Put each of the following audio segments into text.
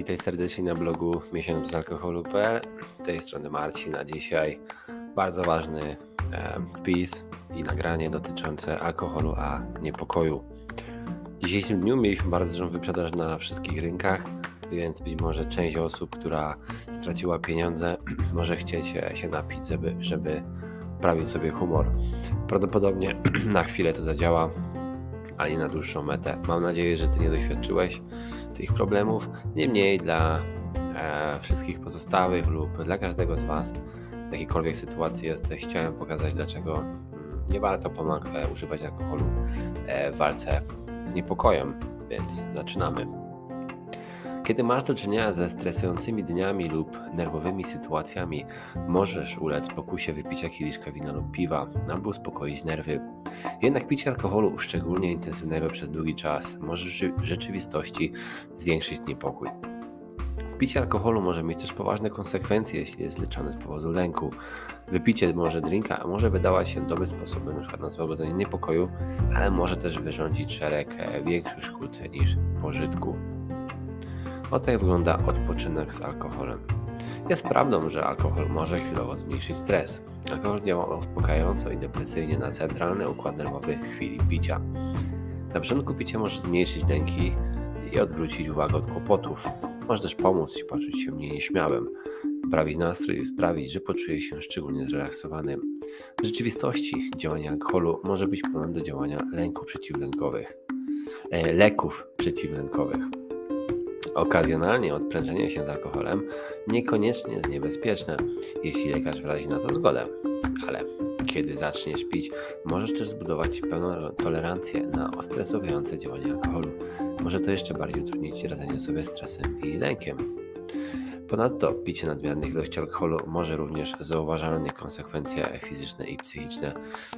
Witaj serdecznie na blogu miesiąc bez alkoholu.pl. Z tej strony Marcin, a dzisiaj bardzo ważny e, wpis i nagranie dotyczące alkoholu, a niepokoju. W dzisiejszym dniu mieliśmy bardzo dużą wyprzedaż na wszystkich rynkach, więc być może część osób, która straciła pieniądze, może chcieć e, się napić, żeby, żeby poprawić sobie humor. Prawdopodobnie na chwilę to zadziała, a nie na dłuższą metę. Mam nadzieję, że Ty nie doświadczyłeś tych problemów. Niemniej dla e, wszystkich pozostałych lub dla każdego z Was w jakiejkolwiek sytuacji jesteś, chciałem pokazać, dlaczego mm, nie warto pomag- e, używać alkoholu e, w walce z niepokojem. Więc zaczynamy. Kiedy masz do czynienia ze stresującymi dniami lub nerwowymi sytuacjami, możesz ulec pokusie wypicia kieliszka wina lub piwa, aby uspokoić nerwy. Jednak picie alkoholu, szczególnie intensywnego przez długi czas, może w rzeczywistości zwiększyć niepokój. Picie alkoholu może mieć też poważne konsekwencje, jeśli jest leczone z powodu lęku. Wypicie może drinka może wydawać się dobrym sposobem np. na złagodzenie niepokoju, ale może też wyrządzić szereg e, większych szkód niż pożytku. Oto jak wygląda odpoczynek z alkoholem. Jest prawdą, że alkohol może chwilowo zmniejszyć stres. Alkohol działa uspokajająco i depresyjnie na centralny układ nerwowy w chwili picia. Na początku picie może zmniejszyć lęki i odwrócić uwagę od kłopotów. Może też pomóc Ci poczuć się mniej nieśmiałym, poprawić nastrój i sprawić, że poczujesz się szczególnie zrelaksowany. W rzeczywistości działanie alkoholu może być podobne do działania lęków przeciwlękowych, e, leków przeciwlękowych. Okazjonalnie odprężenie się z alkoholem niekoniecznie jest niebezpieczne, jeśli lekarz wyrazi na to zgodę. Ale kiedy zaczniesz pić, możesz też zbudować pełną tolerancję na ostresujące działanie alkoholu. Może to jeszcze bardziej utrudnić radzenie sobie stresem i lękiem. Ponadto picie nadmiernych ilości alkoholu może również zauważalne konsekwencje fizyczne i psychiczne.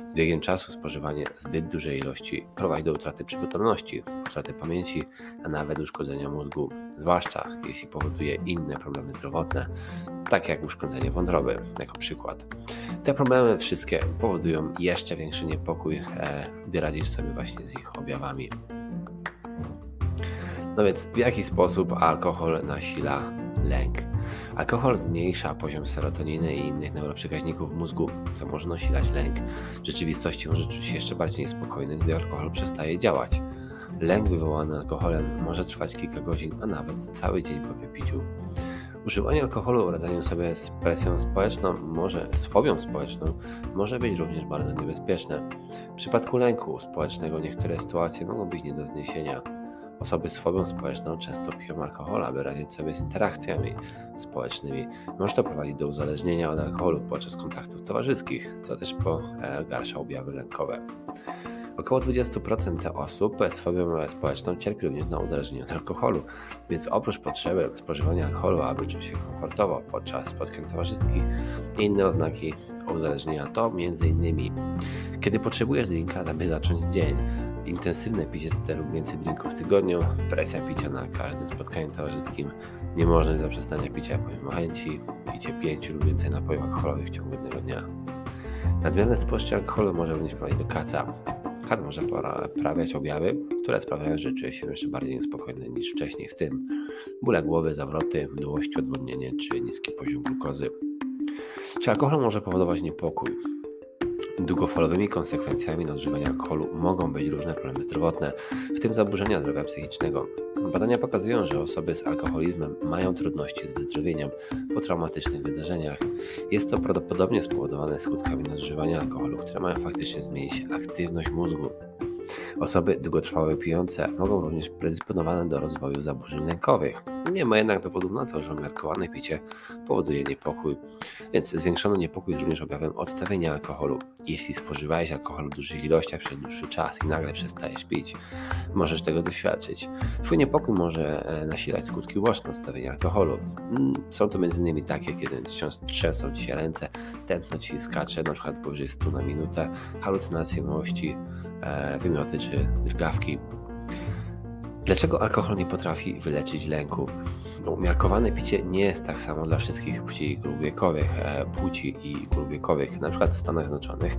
Z biegiem czasu spożywanie zbyt dużej ilości prowadzi do utraty przytomności, utraty pamięci, a nawet uszkodzenia mózgu, zwłaszcza jeśli powoduje inne problemy zdrowotne, takie jak uszkodzenie wątroby, jako przykład. Te problemy wszystkie powodują jeszcze większy niepokój, e, gdy radzisz sobie właśnie z ich objawami. No więc w jaki sposób alkohol nasila lęk? Alkohol zmniejsza poziom serotoniny i innych neuroprzekaźników w mózgu, co może nasilać lęk. W rzeczywistości może czuć się jeszcze bardziej niespokojny, gdy alkohol przestaje działać. Lęk wywołany alkoholem może trwać kilka godzin, a nawet cały dzień po wypiciu. Używanie alkoholu w radzeniu sobie z presją społeczną, może z fobią społeczną, może być również bardzo niebezpieczne. W przypadku lęku społecznego niektóre sytuacje mogą być nie do zniesienia. Osoby z fobią społeczną często piją alkohol, aby radzić sobie z interakcjami społecznymi. Może to prowadzić do uzależnienia od alkoholu podczas kontaktów towarzyskich, co też pogarsza objawy lękowe. Około 20% osób z fobią społeczną cierpi również na uzależnienie od alkoholu, więc oprócz potrzeby spożywania alkoholu, aby czuć się komfortowo podczas spotkań towarzyskich, inne oznaki uzależnienia to m.in. kiedy potrzebujesz drinka, aby zacząć dzień, intensywne picie cztery lub więcej drinków w tygodniu, presja picia na każdym spotkaniu towarzyskim, niemożność zaprzestania picia pomimo chęci, picie pięciu lub więcej napojów alkoholowych w ciągu jednego dnia. Nadmierne spożycie alkoholu może również prowadzić do kaca. Kat może poprawiać objawy, które sprawiają, że czuje się jeszcze bardziej niespokojny niż wcześniej, w tym bóle głowy, zawroty, mdłości, odwodnienie czy niski poziom glukozy. Czy alkohol może powodować niepokój? Długofalowymi konsekwencjami nadużywania alkoholu mogą być różne problemy zdrowotne, w tym zaburzenia zdrowia psychicznego. Badania pokazują, że osoby z alkoholizmem mają trudności z wyzdrowieniem po traumatycznych wydarzeniach. Jest to prawdopodobnie spowodowane skutkami nadużywania alkoholu, które mają faktycznie zmienić aktywność mózgu. Osoby długotrwałe pijące mogą również predysponowane do rozwoju zaburzeń lękowych. Nie ma jednak dowodów na to, że umiarkowane picie powoduje niepokój, więc zwiększony niepokój jest również objawem odstawienia alkoholu. Jeśli spożywałeś alkohol w dużych ilościach przez dłuższy czas i nagle przestajesz pić, możesz tego doświadczyć. Twój niepokój może e, nasilać skutki uboczne odstawienia alkoholu. Mm, są to m.in. takie, kiedy trzęsą ci się ręce, tętno ci skacze, np. powyżej 100 na minutę, halucynacje miłości, e, wymioty czy drgawki. Dlaczego alkohol nie potrafi wyleczyć lęku? Umiarkowane picie nie jest tak samo dla wszystkich płci grup wiekowych, e, płci i grup wiekowych. Na przykład w Stanach Zjednoczonych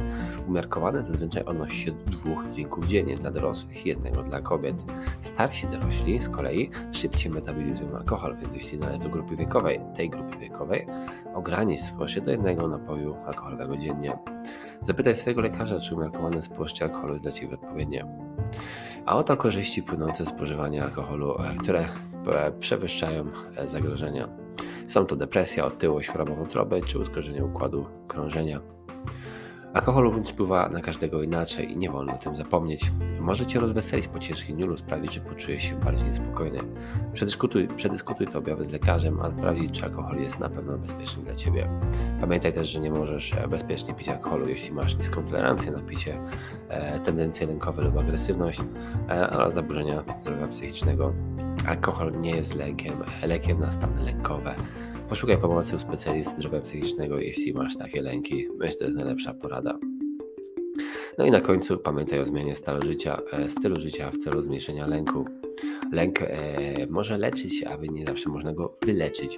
umiarkowane zazwyczaj odnosi się do dwóch drinków dziennie dla dorosłych jednego dla kobiet. Starsi dorośli z kolei szybciej metabolizują alkohol, więc jeśli należy do grupy wiekowej, tej grupy wiekowej, ogranicz spożycie do jednego napoju alkoholowego dziennie. Zapytaj swojego lekarza, czy umiarkowane spożycie alkoholu jest dla Ciebie odpowiednie. A oto korzyści płynące z spożywania alkoholu, e, które e, przewyższają e, zagrożenia. Są to depresja, otyłość, choroba wątroby czy uszkodzenie układu krążenia. Alkohol również wpływa na każdego inaczej i nie wolno o tym zapomnieć. Może Cię rozweselić po ciężkim dniu lub sprawić, że poczujesz się bardziej niespokojny. Przedyskutuj, przedyskutuj te objawy z lekarzem, a sprawdzić, czy alkohol jest na pewno bezpieczny dla Ciebie. Pamiętaj też, że nie możesz e, bezpiecznie pić alkoholu, jeśli masz niską tolerancję na picie, e, tendencje lękowe lub agresywność e, oraz zaburzenia zdrowia psychicznego. Alkohol nie jest lekiem, lekiem na stany lękowe. Poszukaj pomocy u specjalisty zdrowia psychicznego, jeśli masz takie lęki. Myślę, że to jest najlepsza porada. No i na końcu pamiętaj o zmianie stylu życia, e, stylu życia w celu zmniejszenia lęku. Lęk e, może leczyć aby nie zawsze można go wyleczyć.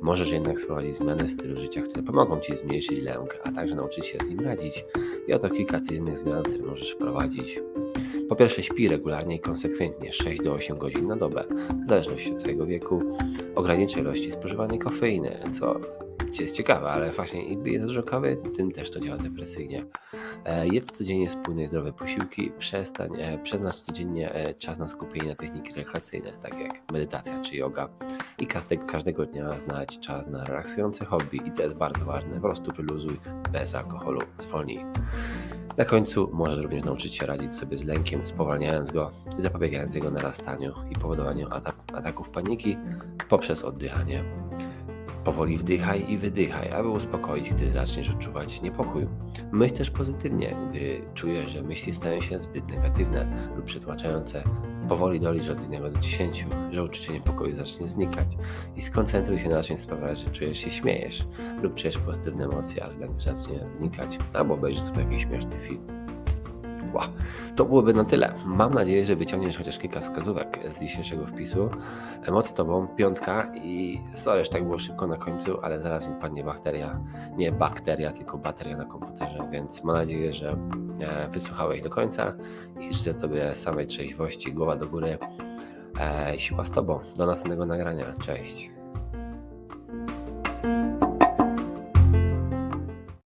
Możesz jednak wprowadzić zmianę stylu życia, które pomogą Ci zmniejszyć lęk, a także nauczyć się z nim radzić. I oto kilka codziennych zmian, które możesz wprowadzić. Po pierwsze, śpi regularnie i konsekwentnie 6 do 8 godzin na dobę, w zależności od Twojego wieku. Ograniczaj ilości spożywanej kofeiny, co jest ciekawe, ale właśnie im jest dużo kawy, tym też to działa depresyjnie. E, jedz codziennie spójne i zdrowe posiłki, przestań, e, przeznacz codziennie e, czas na skupienie na techniki rekreacyjne, tak jak medytacja czy yoga. I każdego, każdego dnia znaleźć czas na relaksujące hobby i to jest bardzo ważne, po prostu wyluzuj bez alkoholu, zwolnij. Na końcu możesz również nauczyć się radzić sobie z lękiem, spowalniając go i zapobiegając jego narastaniu i powodowaniu ataków paniki poprzez oddychanie. Powoli wdychaj i wydychaj, aby uspokoić, gdy zaczniesz odczuwać niepokój. Myśl też pozytywnie, gdy czujesz, że myśli stają się zbyt negatywne lub przytłaczające. Powoli dolicz od 1 do 10, że uczucie niepokoju zacznie znikać i skoncentruj się na czymś sprawiać, że czujesz się śmiejesz lub czujesz pozytywne emocje, a lęk zacznie znikać, albo obejrzysz sobie jakiś śmieszny film. Wow. To byłoby na tyle. Mam nadzieję, że wyciągniesz chociaż kilka wskazówek z dzisiejszego wpisu. Moc Tobą, piątka i sorry, że tak było szybko na końcu, ale zaraz mi padnie bakteria. Nie bakteria, tylko bateria na komputerze, więc mam nadzieję, że e, wysłuchałeś do końca i życzę Tobie samej trzeźwości, głowa do góry. E, siła z Tobą. Do następnego nagrania. Cześć.